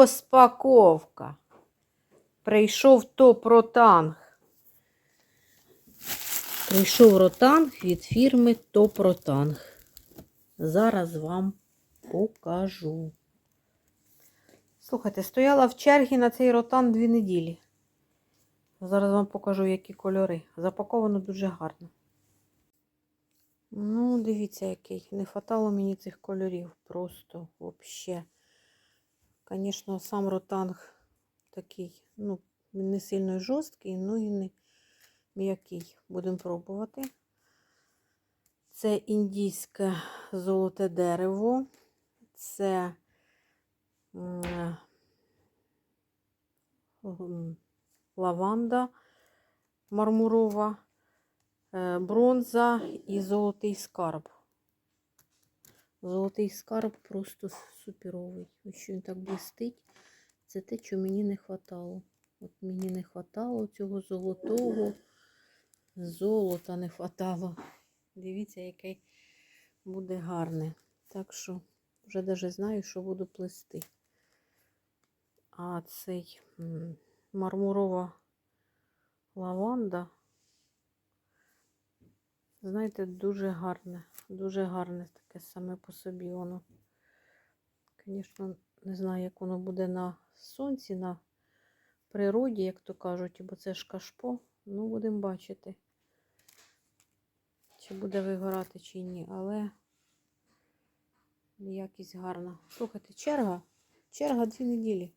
Розпаковка. Прийшов топ-ротанг. Прийшов ротанг від фірми Топ-Ротанг. Зараз вам покажу. Слухайте, стояла в чергі на цей ротан дві неділі. Зараз вам покажу, які кольори. Запаковано дуже гарно. Ну, дивіться, який. Не хватало мені цих кольорів. Просто взагалі. Звісно, сам ротанг такий, ну, він не сильно жорсткий, ну і не м'який. Будемо пробувати. Це індійське золоте дерево. Це м, лаванда мармурова, е, бронза і золотий скарб. Золотий скарб просто суперовий. Ось що він так блистить. Це те, що мені не хватало. От мені не хватало цього золотого. Золота не хватало. Дивіться, який буде гарний. Так що вже навіть знаю, що буду плести. А цей мармурова лаванда, знаєте, дуже гарне, дуже гарне таке саме по собі воно. Звісно, не знаю, як воно буде на сонці, на природі, як то кажуть, бо це ж кашпо. Ну, будемо бачити, чи буде вигорати, чи ні, але якість гарна. Слухайте, черга. Черга дві неділі.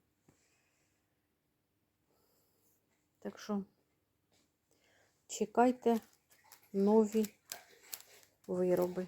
Так що чекайте нові вироби.